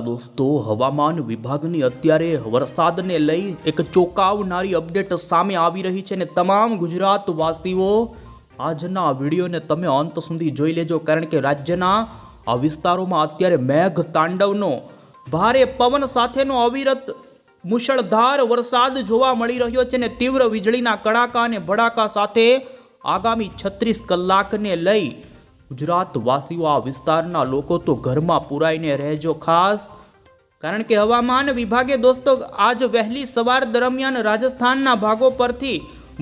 દોસ્તો, હવામાન વિભાગની અત્યારે વરસાદને લઈ એક ચોંકાવનારી અપડેટ સામે આવી રહી છે ને તમામ ગુજરાતવાસીઓ, આજના વિડીયોને તમે અંત સુધી જોઈ લેજો કારણ કે રાજ્યના આ વિસ્તારોમાં અત્યારે મેઘ તાંડવનો ભારે પવન સાથેનો અવિરત મુશળધાર વરસાદ જોવા મળી રહ્યો છે ને તીવ્ર વીજળીના કડાકા અને ભડાકા સાથે આગામી છત્રીસ કલાકને લઈ ગુજરાતવાસીઓ આ વિસ્તારના લોકો તો ઘરમાં પુરાઈને રહેજો ખાસ. કારણ કે હવામાન વિભાગે દોસ્તો આજ વહેલી સવાર દરમિયાન રાજસ્થાનના ભાગો પરથી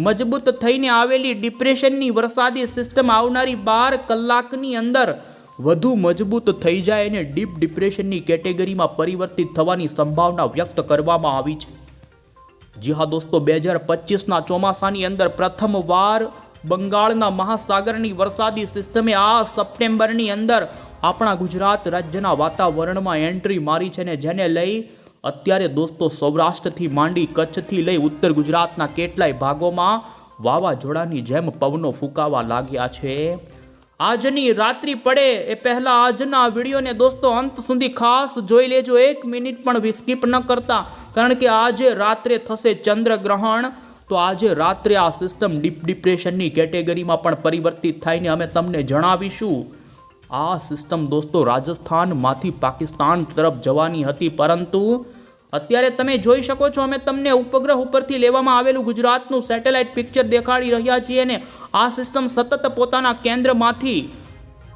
મજબૂત થઈને આવેલી ડિપ્રેશનની વરસાદી સિસ્ટમ આવનારી બાર કલાકની અંદર વધુ મજબૂત થઈ જાય અને ડીપ ડિપ્રેશનની કેટેગરીમાં પરિવર્તિત થવાની સંભાવના વ્યક્ત કરવામાં આવી છે. જી હા દોસ્તો, બે હજાર પચીસના ચોમાસાની અંદર પ્રથમવાર બંગાળના મહાસાગરની વરસાદી સિસ્ટમે આ સપ્ટેમ્બરની અંદર આપણા ગુજરાત રાજ્યના વાતાવરણમાં એન્ટ્રી મારી છે ને જેને લઈ અત્યારે દોસ્તો સૌરાષ્ટ્રથી માંડી કચ્છથી લઈ ઉત્તર ગુજરાતના કેટલાય ભાગોમાં વાવાઝોડાની જેમ પવનો ફૂંકાવા લાગ્યા છે. આજની રાત્રિ પડે એ પહેલાં આજના વિડીયોને દોસ્તો અંત સુધી ખાસ જોઈ લેજો. એક મિનિટ પણ સ્કીપ ન કરતા, કારણ કે આજે રાત્રે થશે ચંદ્રગ્રહણ. તો આજે રાત્રે આ સિસ્ટમ ડીપ ડિપ્રેશનની કેટેગરીમાં પણ પરિવર્તિત થઈને અમે તમને જણાવીશું. આ સિસ્ટમ દોસ્તો રાજસ્થાનમાંથી પાકિસ્તાન તરફ જવાની હતી, પરંતુ અત્યારે તમે જોઈ શકો છો, અમે તમને ઉપગ્રહ ઉપરથી લેવામાં આવેલું ગુજરાતનું સેટેલાઇટ પિક્ચર દેખાડી રહ્યા છીએ ને આ સિસ્ટમ સતત પોતાના કેન્દ્રમાંથી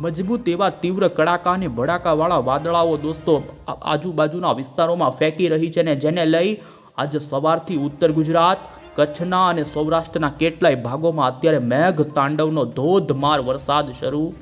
મજબૂત એવા તીવ્ર કડાકા અને ભડાકાવાળા વાદળાઓ દોસ્તો આજુબાજુના વિસ્તારોમાં ફેંકી રહી છે ને જેને લઈ આજે સવારથી ઉત્તર ગુજરાત કચ્છના અને સૌરાષ્ટ્રના કેટલાય ભાગોમાં અત્યારે મેઘ તાંડવનો ધોધમાર વરસાદ શરૂ.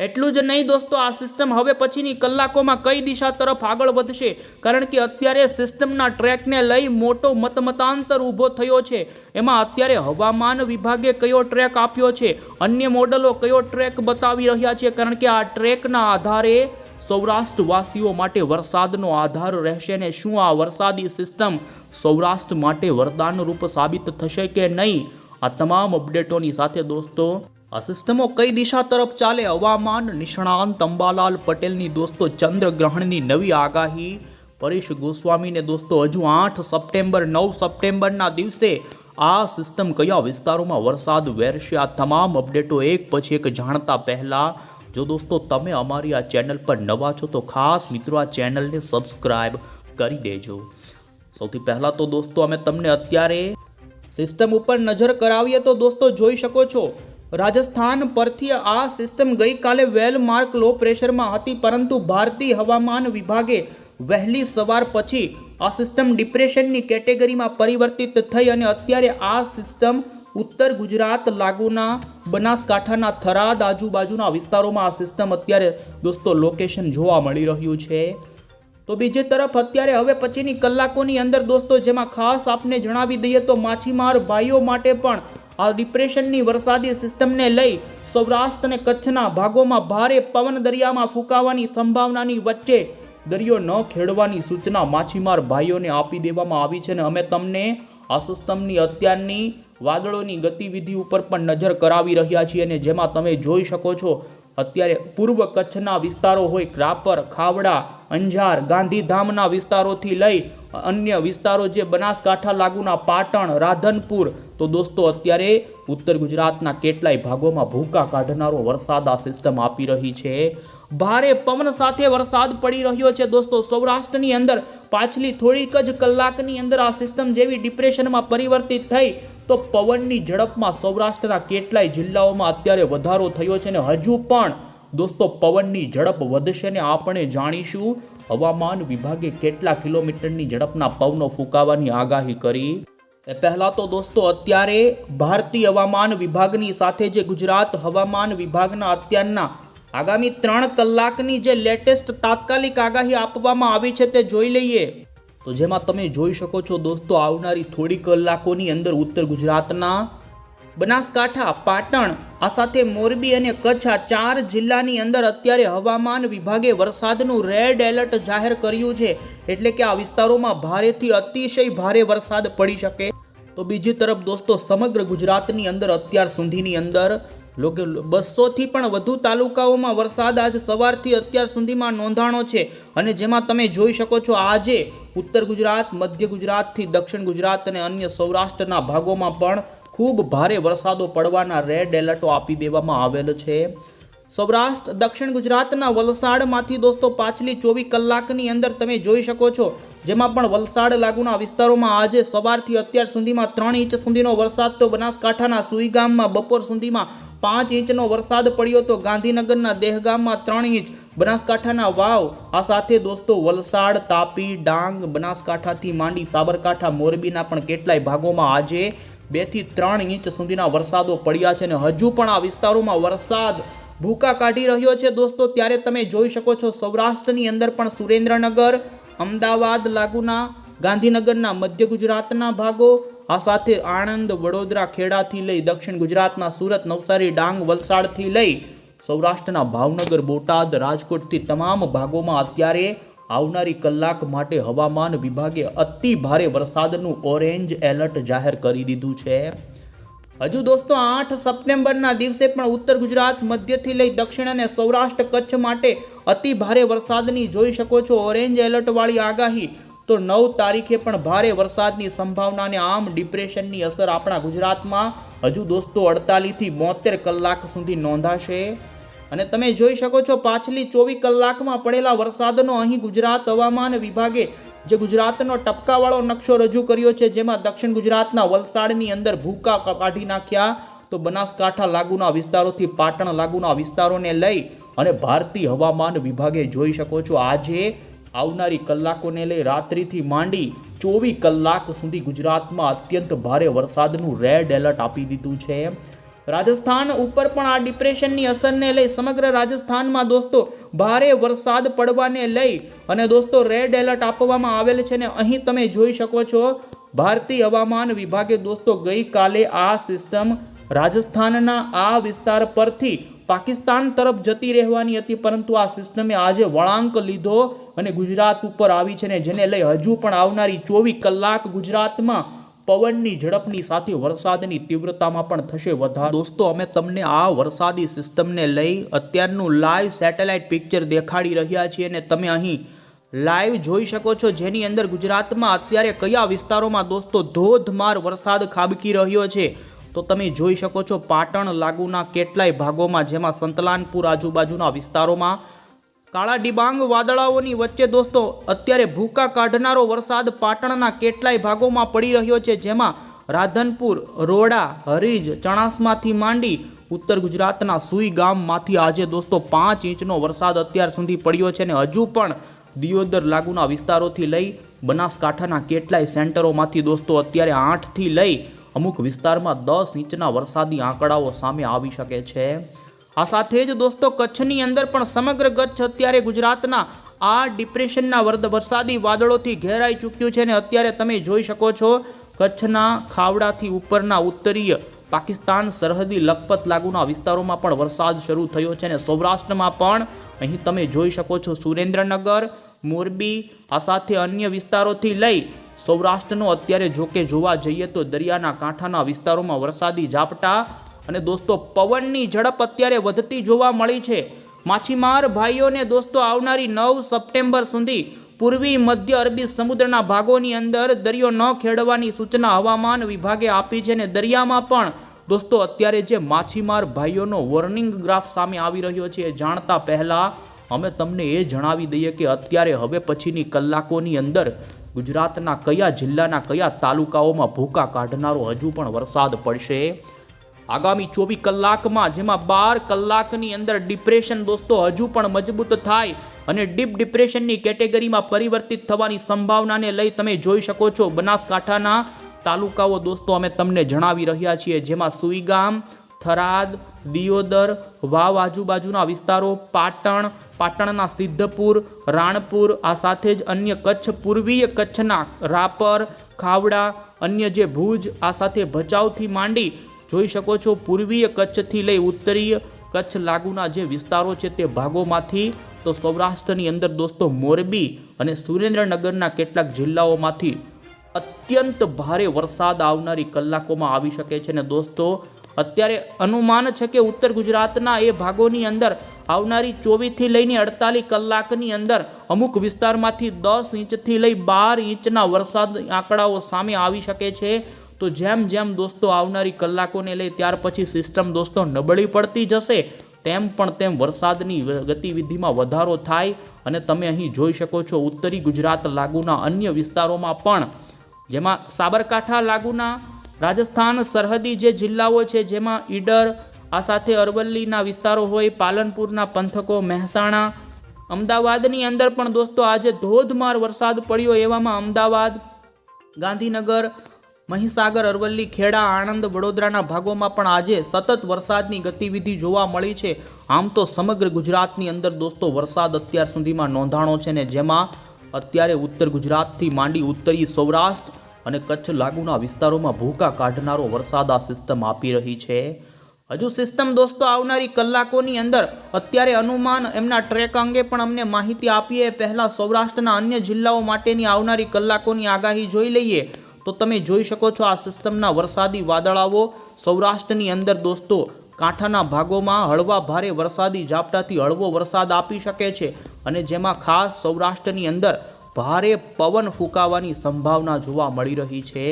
એટલું જ નહીં દોસ્તો, આ સિસ્ટમ હવે પછીની કલાકોમાં કઈ દિશા તરફ આગળ વધશે? કારણ કે અત્યારે સિસ્ટમના ટ્રેકને લઈ મોટો મતમતાંતર ઊભો થયો છે. એમાં અત્યારે હવામાન વિભાગે કયો ટ્રેક આપ્યો છે? અન્ય મોડલો કયો ટ્રેક બતાવી રહ્યા છે? કારણ કે આ ટ્રેકના આધારે સૌરાષ્ટ્રવાસીઓ માટે વરસાદનો આધાર રહેશે ને શું આ વરસાદી સિસ્ટમ સૌરાષ્ટ્ર માટે વરદાનરૂપ સાબિત થશે કે નહીં? આ તમામ અપડેટોની સાથે દોસ્તો, આ સિસ્ટમો કઈ દિશા તરફ ચાલે? હવામાન નિષ્ણાંત અંબાલાલ પટેલની દોસ્તો ચંદ્રગ્રહણની નવી આગાહી. પરેશ ગોસ્વામીને દોસ્તો, હજુ આઠ સપ્ટેમ્બર, નવ સપ્ટેમ્બરના દિવસે આ સિસ્ટમ કયા વિસ્તારોમાં વરસાદ વેરશે આ તમામ અપડેટો એક પછી એક જાણતા પહેલા જો દોસ્તો તમે અમારી આ ચેનલ પર નવા છો, તો ખાસ મિત્રો આ ચેનલને સબસ્ક્રાઇબ કરી દેજો. સૌથી પહેલાં તો દોસ્તો અમે તમને અત્યારે સિસ્ટમ ઉપર નજર કરાવીએ તો દોસ્તો જોઈ શકો છો, રાજસ્થાન પરથી આ સિસ્ટમ ગઈકાલે વેલ માર્ક લો પ્રેશરમાં હતી, પરંતુ ભારતીય હવામાન વિભાગે વહેલી સવાર પછી આ સિસ્ટમ ડિપ્રેશનની કેટેગરીમાં પરિવર્તિત થઈ અને અત્યારે આ સિસ્ટમ ઉત્તર ગુજરાત લાગુના બનાસકાંઠાના થરાદ આજુબાજુના વિસ્તારોમાં આ સિસ્ટમ અત્યારે દોસ્તો લોકેશન જોવા મળી રહ્યું છે. તો બીજી તરફ અત્યારે હવે પછીની કલાકોની અંદર દોસ્તો જેમાં ખાસ આપને જણાવી દઈએ તો માછીમાર ભાઈઓ માટે પણ આ ડિપ્રેશનની વરસાદી સિસ્ટમને લઈ સૌરાષ્ટ્ર અને કચ્છના ભાગોમાં ભારે પવન દરિયામાં ફૂંકાવાની સંભાવનાની વચ્ચે દરિયો ન ખેડવાની સૂચના માછીમાર ભાઈઓને આપી દેવામાં આવી છે અને અમે તમને આ સિસ્ટમની અત્યારની વાદળોની ગતિવિધિ ઉપર પણ નજર કરાવી રહ્યા છીએ અને જેમાં તમે જોઈ શકો છો, અત્યારે પૂર્વ કચ્છના વિસ્તારો હોય ક્રાપર ખાવડા, અંજાર, ગાંધીધામના વિસ્તારોથી લઈ અન્ય વિસ્તારો જે બનાસકાંઠા, લાગુના પાટણ, રાધનપુર, તો દોસ્તો અત્યારે ઉત્તર ગુજરાતના કેટલાય ભાગોમાં ભૂકા કાઢનારો વરસાદ આ સિસ્ટમ આપી રહી છે. ભારે પવન સાથે વરસાદ પડી રહ્યો છે દોસ્તો. સૌરાષ્ટ્રની અંદર પાછલી થોડીક જ કલાકની અંદર આ સિસ્ટમ જેવી ડિપ્રેશનમાં પરિવર્તિત થઈ તો પવનની ઝડપમાં સૌરાષ્ટ્રના કેટલાય જિલ્લાઓમાં અત્યારે વધારો થયો છે ને હજુ પણ દોસ્તો પવનની ઝડપ વધશે ને આપણે જાણીશું હવામાન વિભાગે કેટલા કિલોમીટરની ઝડપના પવનો ફૂંકાવાની આગાહી કરી. પહેલા તો દોસ્તો અત્યારે ભારતીય હવામાન વિભાગની સાથે જે ગુજરાત હવામાન વિભાગના અત્યારના આગામી ત્રણ કલાકની જે લેટેસ્ટ તાત્કાલિક આગાહી આપવામાં આવી છે તે જોઈ લઈએ. તો જેમાં તમે જોઈ શકો છો દોસ્તો, આવનારી થોડી કલાકોની અંદર ઉત્તર ગુજરાતના બનાસકાંઠા, પાટણ, આ સાથે મોરબી અને કચ્છ, આ ચાર જિલ્લાની અંદર અત્યારે હવામાન વિભાગે વરસાદનું રેડ એલર્ટ જાહેર કર્યું છે. એટલે કે આ વિસ્તારોમાં ભારેથી અતિશય ભારે વરસાદ પડી શકે. તો બીજી તરફ દોસ્તો, સમગ્ર ગુજરાતની અંદર અત્યાર સુધીની અંદર લોકો બસોથી પણ વધુ તાલુકાઓમાં વરસાદ આજ સવારથી અત્યાર સુધીમાં નોંધાણો છે. અને જેમાં તમે જોઈ શકો છો, આજે ઉત્તર ગુજરાત, મધ્ય ગુજરાતથી દક્ષિણ ગુજરાત અને અન્ય સૌરાષ્ટ્રના ભાગોમાં પણ ખૂબ ભારે વરસાદો પડવાના રેડ એલર્ટો આપી દેવામાં આવેલ છે. સૌરાષ્ટ્ર, દક્ષિણ ગુજરાતના વલસાડમાંથી દોસ્તો પાછલી ચોવીસ કલાકની અંદર તમે જોઈ શકો છો, જેમાં પણ વલસાડ લાગુના વિસ્તારોમાં આજે સવારથી અત્યાર સુધીમાં ત્રણ ઇંચ સુધીનો વરસાદ તો બનાસકાંઠાના સુઈગામમાં બપોર સુધીમાં પાંચ ઇંચનો વરસાદ પડ્યો તો ગાંધીનગરના દેહગામમાં ત્રણ ઇંચ, બનાસકાંઠાના વાવ, આ સાથે દોસ્તો વલસાડ, તાપી, ડાંગ, બનાસકાંઠાથી માંડી સાબરકાંઠા, મોરબીના પણ કેટલાય ભાગોમાં આજે બેથી ત્રણ ઇંચ સુધીના વરસાદો પડ્યા છે અને હજુ પણ આ વિસ્તારોમાં વરસાદ ભૂકા કાઢી રહ્યો છે દોસ્તો, ત્યારે તમે જોઈ શકો છો સૌરાષ્ટ્રની અંદર પણ સુરેન્દ્રનગર, અમદાવાદ લાગુના, ગાંધીનગરના મધ્ય ગુજરાતના ભાગો, આ સાથે આણંદ, વડોદરા, ખેડાથી લઈ દક્ષિણ ગુજરાતના સુરત, નવસારી, ડાંગ, વલસાડથી લઈ સૌરાષ્ટ્રના ભાવનગર, બોટાદ, રાજકોટથી તમામ ભાગોમાં અત્યારે આવનારી કલાક માટે હવામાન વિભાગે અતિ ભારે વરસાદનું ઓરેન્જ એલર્ટ જાહેર કરી દીધું છે. હજુ દોસ્તો આઠ સપ્ટેમ્બરના દિવસે પણ ઉત્તર ગુજરાત મધ્યથી લઈ દક્ષિણ અને સૌરાષ્ટ્ર કચ્છ માટે અતિ ભારે વરસાદની જોઈ શકો છો. ઓરેન્જ એલર્ટવાળી આગાહી. તો નવ તારીખે પણ ભારે વરસાદની સંભાવનાને આમ ડિપ્રેશનની અસર આપણા ગુજરાતમાં. હજુ દોસ્તો અડતાલીસથી બોતેર કલાક સુધી નોંધાશે. અને તમે જોઈ શકો છો, પાછલી ચોવીસ કલાકમાં પડેલા વરસાદનો અહીં ગુજરાત હવામાન વિભાગે જે ગુજરાતનો ટપકાવાળો નકશો રજૂ કર્યો છે, જેમાં દક્ષિણ ગુજરાતના વલસાડની અંદર ભૂકા કાઢી નાખ્યા. તો બનાસકાંઠા લાગુના વિસ્તારોથી પાટણ લાગુના વિસ્તારોને લઈ અને ભારતીય હવામાન વિભાગે જોઈ શકો છો, આજે આવનારી કલાકોને લઈ રાત્રિથી માંડી ચોવીસ કલાક સુધી ગુજરાતમાં અત્યંત ભારે વરસાદનું રેડ એલર્ટ આપી દીધું છે. રાજસ્થાન ઉપર પણ આ ડિપ્રેશનની અસરને લઈ સમગ્ર રાજસ્થાનમાં દોસ્તો ભારે વરસાદ પડવાને લઈ અને દોસ્તો રેડ એલર્ટ આપવામાં આવેલ છે ને અહીં તમે જોઈ શકો છો, ભારતીય હવામાન વિભાગે દોસ્તો ગઈકાલે આ સિસ્ટમ રાજસ્થાનના આ વિસ્તાર પરથી પાકિસ્તાન તરફ જતી રહેવાની હતી, પરંતુ આ સિસ્ટમે આજે વળાંક લીધો અને ગુજરાત ઉપર આવી છે ને જેને લઈ હજુ પણ આવનારી ચોવીસ કલાક ગુજરાતમાં પવનની ઝડપની સાથે વરસાદની તીવ્રતામાં પણ થશે વધારો. દોસ્તો, અમે તમને આ વરસાદી સિસ્ટમને લઈ અત્યારનું લાઈવ સેટેલાઇટ પિક્ચર દેખાડી રહ્યા છીએ અને તમે અહીં લાઈવ જોઈ શકો છો. જેની અંદર ગુજરાતમાં અત્યારે કયા વિસ્તારોમાં દોસ્તો ધોધમાર વરસાદ ખાબકી રહ્યો છે, તો તમે જોઈ શકો છો. પાટણ લાગુના કેટલાય ભાગોમાં, જેમાં સંતલાનપુર આજુબાજુના વિસ્તારોમાં કાળા ડિબાંગ વાદળાઓની વચ્ચે દોસ્તો, અત્યારે ભૂકા કાઢનારો વરસાદ પાટણના કેટલાય ભાગોમાં પડી રહ્યો છે, જેમાં રાધનપુર, રોડા, હરીજ, ચણાસમાંથી માંડી ઉત્તર ગુજરાતના સુઈ ગામમાંથી આજે દોસ્તો પાંચ ઇંચનો વરસાદ અત્યાર સુધી પડ્યો છે અને હજુ પણ દિયોદર લાગુના વિસ્તારોથી લઈ બનાસકાંઠાના કેટલાય સેન્ટરોમાંથી દોસ્તો અત્યારે આઠથી લઈ અમુક વિસ્તારમાં દસ ઇંચના વરસાદી આંકડાઓ સામે આવી શકે છે. આ સાથે જ દોસ્તો, કચ્છની અંદર પણ સમગ્ર કચ્છ અત્યારે ગુજરાતના આ ડિપ્રેશનના વર્દ- વરસાદી વાદળોથી ઘેરાઈ ચૂક્યું છે ને અત્યારે તમે જોઈ શકો છો, કચ્છના ખાવડાથી ઉપરના ઉત્તરીય પાકિસ્તાન સરહદી લખપત લાગુના વિસ્તારોમાં પણ વરસાદ શરૂ થયો છે અને સૌરાષ્ટ્રમાં પણ અહીં તમે જોઈ શકો છો સુરેન્દ્રનગર, મોરબી, આ સાથે અન્ય વિસ્તારોથી લઈ સૌરાષ્ટ્રનો અત્યારે જોકે જોવા જઈએ તો દરિયાના કાંઠાના વિસ્તારોમાં વરસાદી ઝાપટા અને દોસ્તો, પવનની ઝડપ અત્યારે વધતી જોવા મળી છે. માછીમાર ભાઈઓને દોસ્તો, આવનારી નવ સપ્ટેમ્બર સુધી પૂર્વી મધ્ય અરબી સમુદ્રના ભાગોની અંદર દરિયો ન ખેડવાની સૂચના હવામાન વિભાગે આપી છે અને દરિયામાં પણ દોસ્તો, અત્યારે જે માછીમાર ભાઈઓનો વોર્નિંગ ગ્રાફ સામે આવી રહ્યો છે એ જાણતા પહેલાં અમે તમને એ જણાવી દઈએ કે અત્યારે હવે પછીની કલાકોની અંદર ગુજરાતના કયા જિલ્લાના કયા તાલુકાઓમાં ભૂકા કાઢનારો હજુ પણ વરસાદ પડશે. આગામી ચોવીસ કલાકમાં જેમાં બાર કલાકની અંદર ડિપ્રેશન દોસ્તો હજુ પણ મજબૂત થાય અને ડીપ ડિપ્રેશનની કેટેગરીમાં પરિવર્તિત થવાની સંભાવનાને લઈ તમે જોઈ શકો છો. બનાસકાંઠાના તાલુકાઓ દોસ્તો અમે તમને જણાવી રહ્યા છીએ, જેમાં સુઈગામ, થરાદ, દિયોદર, વાવ આજુબાજુના વિસ્તારો, પાટણ, પાટણના સિદ્ધપુર, રાણપુર, આ સાથે જ અન્ય કચ્છ, પૂર્વીય કચ્છના રાપર, ખાવડા, અન્ય જે ભુજ, આ સાથે ભચાઉથી માંડી જોઈ શકો છો, પૂર્વીય કચ્છથી લઈ ઉત્તરીય કચ્છ લાગુના જે વિસ્તારો છે તે ભાગોમાંથી, તો સૌરાષ્ટ્રની અંદર દોસ્તો મોરબી અને સુરેન્દ્રનગરના કેટલાક જિલ્લાઓમાંથી અત્યંત ભારે વરસાદ આવનારી કલાકોમાં આવી શકે છે. ને દોસ્તો, અત્યારે અનુમાન છે કે ઉત્તર ગુજરાતના એ ભાગોની અંદર આવનારી ચોવીસથી લઈને અડતાલીસ કલાકની અંદર અમુક વિસ્તારમાંથી દસ ઇંચથી લઈ બાર ઇંચના વરસાદ આંકડાઓ સામે આવી શકે છે. તો જેમ જેમ દોસ્તો આવનારી કલાકોને લઈ ત્યાર પછી સિસ્ટમ દોસ્તો નબળી પડતી જશે, તેમ પણ તેમ વરસાદની ગતિવિધિમાં વધારો થાય. અને તમે અહીં જોઈ શકો છો ઉત્તરી ગુજરાત લાગુના અન્ય વિસ્તારોમાં પણ, જેમાં સાબરકાંઠા લાગુના, રાજસ્થાન સરહદી જે જિલ્લાઓ છે, જેમાં ઈડર, આ સાથે અરવલ્લીના વિસ્તારો હોય, પાલનપુરના પંથકો, મહેસાણા, અમદાવાદની અંદર પણ દોસ્તો આજે ધોધમાર વરસાદ પડ્યો એવામાં અમદાવાદ, ગાંધીનગર મહીસાગર, અરવલ્લી, ખેડા, આણંદ, વડોદરાના ભાગોમાં પણ આજે સતત વરસાદની ગતિવિધિ જોવા મળી છે. આમ તો સમગ્ર ગુજરાતની અંદર દોસ્તો વરસાદ અત્યાર સુધીમાં નોંધાણો છે ને જેમાં અત્યારે ઉત્તર ગુજરાતથી માંડી ઉત્તરી સૌરાષ્ટ્ર અને કચ્છ લાગુના વિસ્તારોમાં ભૂકા કાઢનારો વરસાદ આ સિસ્ટમ આપી રહી છે. હજુ સિસ્ટમ દોસ્તો આવનારી કલાકોની અંદર અત્યારે અનુમાન એમના ટ્રેક અંગે પણ અમને માહિતી આપીએ. પહેલાં સૌરાષ્ટ્રના અન્ય જિલ્લાઓ માટેની આવનારી કલાકોની આગાહી જોઈ લઈએ. તો તમે જોઈ શકો છો આ સિસ્ટમના વરસાદી વાદળાઓ સૌરાષ્ટ્રની અંદર દોસ્તો કાંઠાના ભાગોમાં હળવા ભારે વરસાદી ઝાપટાથી હળવો વરસાદ આપી શકે છે અને જેમાં ખાસ સૌરાષ્ટ્રની અંદર ભારે પવન ફૂંકાવાની સંભાવના જોવા મળી રહી છે.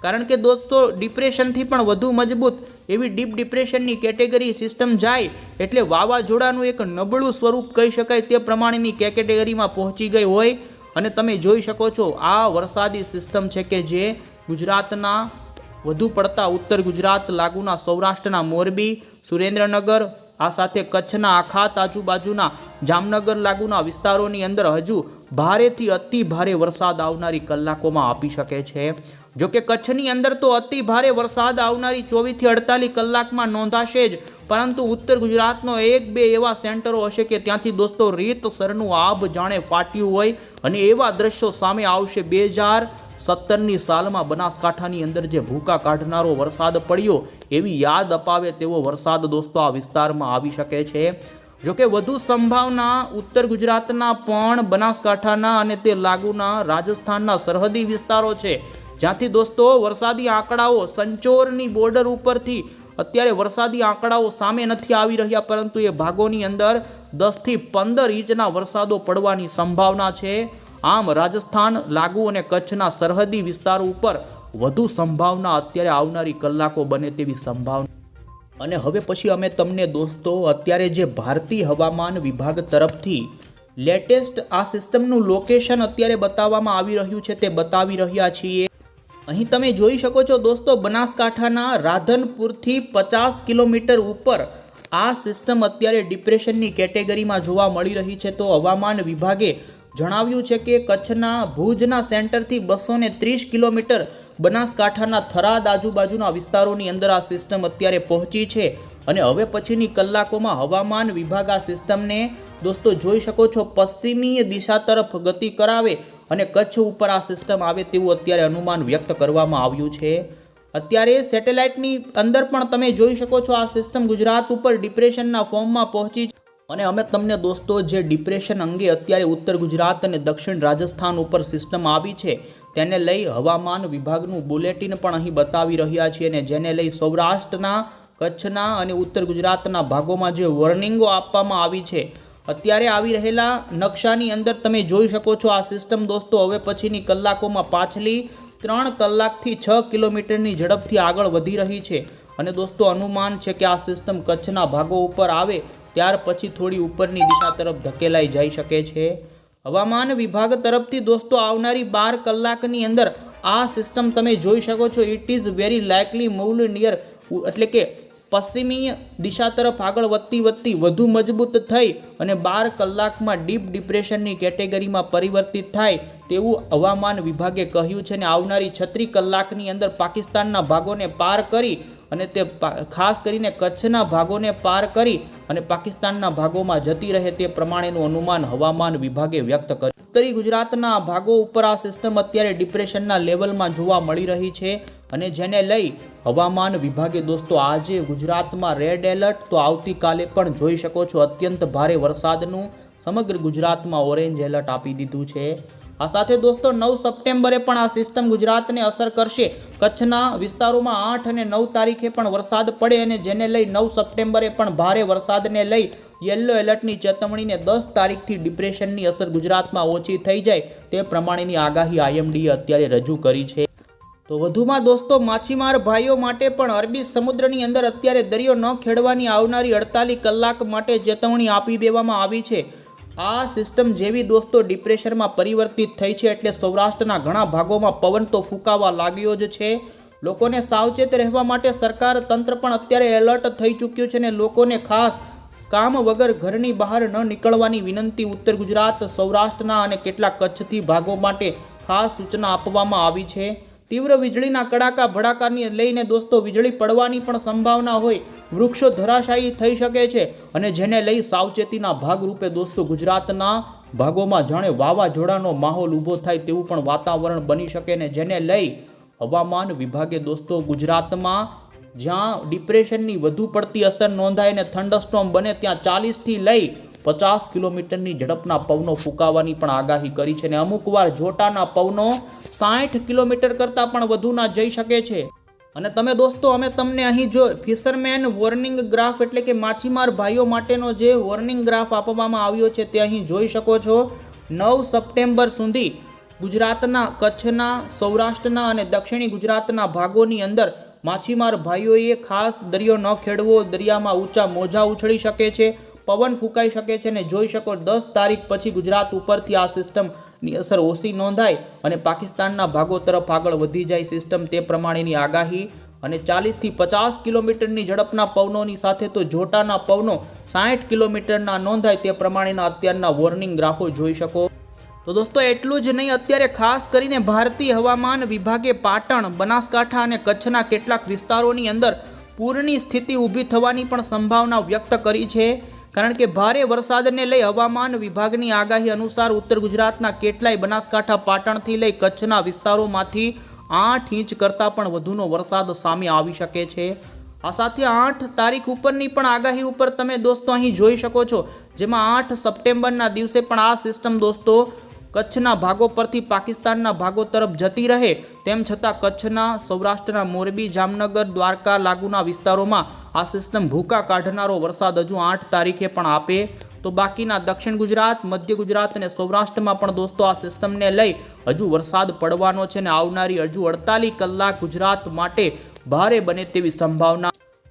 કારણ કે દોસ્તો ડિપ્રેશનથી પણ વધુ મજબૂત એવી ડીપ ડિપ્રેશનની કેટેગરી સિસ્ટમ જાય એટલે વાવાઝોડાનું એક નબળું સ્વરૂપ કહી શકાય તે પ્રમાણેની કેટેગરીમાં પહોંચી ગઈ હોય અને તમે જોઈ શકો છો, આ વરસાદી સિસ્ટમ છે કે જે ગુજરાતના વધુ પડતા ઉત્તર ગુજરાત, લાગુના સૌરાષ્ટ્રના મોરબી, સુરેન્દ્રનગર, આ સાથે કચ્છના આખાત આજુબાજુના જામનગર, લાગુના વિસ્તારોની અંદર હજુ ભારેથી અતિ ભારે વરસાદ આવનારી કલાકોમાં આપી શકે છે. જો કે કચ્છની અંદર તો અતિ ભારે વરસાદ આવનારી ચોવીસથી અડતાલીસ કલાકમાં નોંધાશે જ. પરંતુ ઉત્તર ગુજરાતનો એક બે એવા સેન્ટરો હશે કે ત્યાંથી દોસ્તો રીતસરનું આબ જાણે ફાટ્યું હોય અને એવા દ્રશ્યો સામે આવશે બે હજાર સત્તરની સાલમાં બનાસકાંઠાની અંદર જે ભૂકા કાઢનારો વરસાદ પડ્યો એવી યાદ અપાવે તેવો વરસાદ દોસ્તો આ વિસ્તારમાં આવી શકે છે. જોકે વધુ સંભાવના ઉત્તર ગુજરાતના પણ બનાસકાંઠાના અને તે લાગુના રાજસ્થાનના સરહદી વિસ્તારો છે. જ્યાંથી દોસ્તો વરસાદી આંકડાઓ સંચોરની બોર્ડર ઉપરથી અત્યારે વરસાદી આંકડાઓ સામે નથી આવી રહ્યા, પરંતુ એ ભાગોની અંદર દસથી પંદર ઇંચના વરસાદો પડવાની સંભાવના છે. આમ રાજસ્થાન લાગુ અને કચ્છના સરહદી વિસ્તારો ઉપર વધુ સંભાવના અત્યારે આવનારી કલાકો બને તેવી સંભાવના. અને હવે પછી અમે તમને દોસ્તો અત્યારે જે ભારતીય હવામાન વિભાગ તરફથી લેટેસ્ટ આ સિસ્ટમનું લોકેશન અત્યારે બતાવવામાં આવી રહ્યું છે તે બતાવી રહ્યા છીએ. અહીં તમે જોઈ શકો છો દોસ્તો, બનાસકાંઠાના રાધનપુરથી પચાસ કિલોમીટર ઉપર આ સિસ્ટમ અત્યારે ડિપ્રેશનની કેટેગરીમાં જોવા મળી રહી છે. તો હવામાન વિભાગે જણાવ્યું છે કે કચ્છના ભુજના સેન્ટરથી બસો ત્રીસ કિલોમીટર બનાસકાંઠાના થરાદ આજુબાજુના વિસ્તારોની અંદર આ સિસ્ટમ અત્યારે પહોંચી છે અને હવે પછીની કલાકોમાં હવામાન વિભાગ આ સિસ્ટમને દોસ્તો જોઈ શકો છો પશ્ચિમીય દિશા તરફ ગતિ કરાવે અને કચ્છ ઉપર આ સિસ્ટમ આવે તેવું અત્યારે અનુમાન વ્યક્ત કરવામાં આવ્યું છે. અત્યારે સેટેલાઇટની અંદર પણ તમે જોઈ શકો છો આ સિસ્ટમ ગુજરાત ઉપર ડિપ્રેશનના ફોર્મમાં પહોંચી અને અમે તમને દોસ્તો જે ડિપ્રેશન અંગે અત્યારે ઉત્તર ગુજરાત અને દક્ષિણ રાજસ્થાન ઉપર સિસ્ટમ આવી છે તેને લઈ હવામાન વિભાગનું બુલેટિન પણ અહીં બતાવી રહ્યા છીએ અને જેને લઈ સૌરાષ્ટ્રના, કચ્છના અને ઉત્તર ગુજરાતના ભાગોમાં જે વોર્નિંગો આપવામાં આવી છે, અત્યારે આવી રહેલા નકશાની અંદર તમે જોઈ શકો છો આ સિસ્ટમ દોસ્તો. હવે પછીની કલાકોમાં પાછલી ત્રણ કલાકથી છ કિલોમીટરની ઝડપથી આગળ વધી રહી છે. અને દોસ્તો, અનુમાન છે કે આ સિસ્ટમ કચ્છના ભાગો ઉપર આવે, ત્યાર પછી થોડી ઉપરની દિશા તરફ ધકેલાઈ જઈ શકે છે. હવામાન વિભાગ તરફથી દોસ્તો, આવનારી બાર કલાકની અંદર આ સિસ્ટમ તમે જોઈ શકો છો. It is very likely move near એટલે કે પશ્ચિમી દિશા તરફ આગળ વધતી વધતી વધુ મજબૂત થઈ અને બાર કલાકમાં ડીપ ડિપ્રેશનની કેટેગરીમાં પરિવર્તિત થાય તેવું હવામાન વિભાગે કહ્યું છે. ને આવનારી છત્રી કલાકની અંદર પાકિસ્તાનના ભાગોને પાર કરી અને તે ખાસ કરીને કચ્છના ભાગોને પાર કરી અને પાકિસ્તાનના ભાગોમાં જતી રહે તે પ્રમાણેનું અનુમાન હવામાન વિભાગે વ્યક્ત કર્યું. ઉત્તરી ગુજરાતના ભાગો ઉપર આ સિસ્ટમ અત્યારે ડિપ્રેશનના લેવલમાં જોવા મળી રહી છે અને જેને લઈ હવામાન વિભાગે દોસ્તો આજે ગુજરાતમાં રેડ એલર્ટ તો આવતીકાલે પણ જોઈ શકો છો. અત્યંત ભારે વરસાદનું સમગ્ર ગુજરાતમાં ઓરેન્જ એલર્ટ આપી દીધું છે. આ સાથે દોસ્તો, નવ સપ્ટેમ્બરે પણ આ સિસ્ટમ ગુજરાતને અસર કરશે. કચ્છના વિસ્તારોમાં આઠ અને નવ તારીખે પણ વરસાદ પડે અને જેને લઈ નવ સપ્ટેમ્બરે પણ ભારે વરસાદને લઈ યલો એલર્ટની ચેતવણીને દસ તારીખથી ડિપ્રેશનની અસર ગુજરાતમાં ઓછી થઈ જાય તે પ્રમાણેની આગાહી આઈએમડીએ અત્યારે રજૂ કરી છે. તો વધુમાં દોસ્તો, માછીમાર ભાઈઓ માટે પણ અરબી સમુદ્રની અંદર અત્યારે દરિયો ન ખેડવાની આવનારી અડતાલીસ કલાક માટે ચેતવણી આપી દેવામાં આવી છે. આ સિસ્ટમ જેવી દોસ્તો ડિપ્રેશનમાં પરિવર્તિત થઈ છે એટલે સૌરાષ્ટ્રના ઘણા ભાગોમાં પવન તો ફૂંકાવા લાગ્યો જ છે. લોકોને સાવચેત રહેવા માટે સરકાર તંત્ર પણ અત્યારે એલર્ટ થઈ ચૂક્યું છે અને લોકોને ખાસ કામ વગર ઘરની બહાર ન નીકળવાની વિનંતી ઉત્તર ગુજરાત, સૌરાષ્ટ્રના અને કેટલાક કચ્છથી ભાગો માટે ખાસ સૂચના આપવામાં આવી છે. તીવ્ર વીજળીના કડાકા ભડાકાની લઈને દોસ્તો વીજળી પડવાની પણ સંભાવના હોય વૃક્ષો ધરાશાયી થઈ શકે છે અને જેને લઈ સાવચેતીના ભાગરૂપે દોસ્તો ગુજરાતના ભાગોમાં જાણે વાવાઝોડાનો માહોલ ઊભો થાય તેવું પણ વાતાવરણ બની શકે ને જેને લઈ હવામાન વિભાગે દોસ્તો ગુજરાતમાં જ્યાં ડિપ્રેશનની વધુ પડતી અસર નોંધાય અને થંડરસ્ટોમ બને ત્યાં ચાલીસથી લઈ પચાસ કિલોમીટરની ઝડપના પવનો ફૂંકાવાની પણ આગાહી કરી છે અને અમુક વાર જોટાના પવનો સાઠ કિલોમીટર કરતાં પણ વધુના જઈ શકે છે. અને તમે દોસ્તો, અમે તમને અહીં જો ફિશરમેન વોર્નિંગ ગ્રાફ એટલે કે માછીમાર ભાઈઓ માટેનો જે વોર્નિંગ ગ્રાફ આપવામાં આવ્યો છે તે અહીં જોઈ શકો છો. નવ સપ્ટેમ્બર સુધી ગુજરાતના કચ્છના, સૌરાષ્ટ્રના અને દક્ષિણી ગુજરાતના ભાગોની અંદર માછીમાર ભાઈઓએ ખાસ દરિયો ન ખેડવો, દરિયામાં ઊંચા મોજા ઉછળી શકે છે, પવન ફૂંકાઈ શકે છે અને જોઈ શકો દસ તારીખ પછી ગુજરાત ઉપરથી આ સિસ્ટમની અસર ઓછી નોંધાય અને પાકિસ્તાનના ભાગો તરફ આગળ વધી જાય સિસ્ટમ તે પ્રમાણેની આગાહી અને ચાલીસથી પચાસ કિલોમીટરની ઝડપના પવનોની સાથે તો જોટાના પવનો સાઠ કિલોમીટરના નોંધાય તે પ્રમાણેના અત્યારના વોર્નિંગ ગ્રાફો જોઈ શકો. તો દોસ્તો, એટલું જ નહીં, અત્યારે ખાસ કરીને ભારતીય હવામાન વિભાગે પાટણ, બનાસકાંઠા અને કચ્છના કેટલાક વિસ્તારોની અંદર પૂરની સ્થિતિ ઊભી થવાની પણ સંભાવના વ્યક્ત કરી છે. કારણ કે ભારે વરસાદને લઈ હવામાન વિભાગની આગાહી અનુસાર ઉત્તર ગુજરાતના કેટલાય બનાસકાંઠા, પાટણથી લઈ કચ્છના વિસ્તારોમાંથી આઠ ઇંચ કરતાં પણ વધુનો વરસાદ સામે આવી શકે છે. આ સાથે આઠ તારીખ ઉપરની પણ આગાહી ઉપર તમે દોસ્તો અહીં જોઈ શકો છો. જેમાં આઠ સપ્ટેમ્બરના દિવસે પણ આ સિસ્ટમ દોસ્તો કચ્છના ભાગો પરથી પાકિસ્તાનના ભાગો તરફ જતી રહે. તેમ છતાં કચ્છના, સૌરાષ્ટ્રના મોરબી, જામનગર, દ્વારકા, લાગુના વિસ્તારોમાં આ સિસ્ટમ ભૂકા કાઢનારો વરસાદ હજુ આઠ તારીખે પણ આપે. તો બાકીના દક્ષિણ ગુજરાત, મધ્ય ગુજરાત અને સૌરાષ્ટ્રમાં પણ દોસ્તો આ સિસ્ટમને લઈ હજુ વરસાદ પડવાનો છે અને આવનારી હજુ અડતાલીસ કલાક ગુજરાત માટે ભારે બને તેવી સંભાવના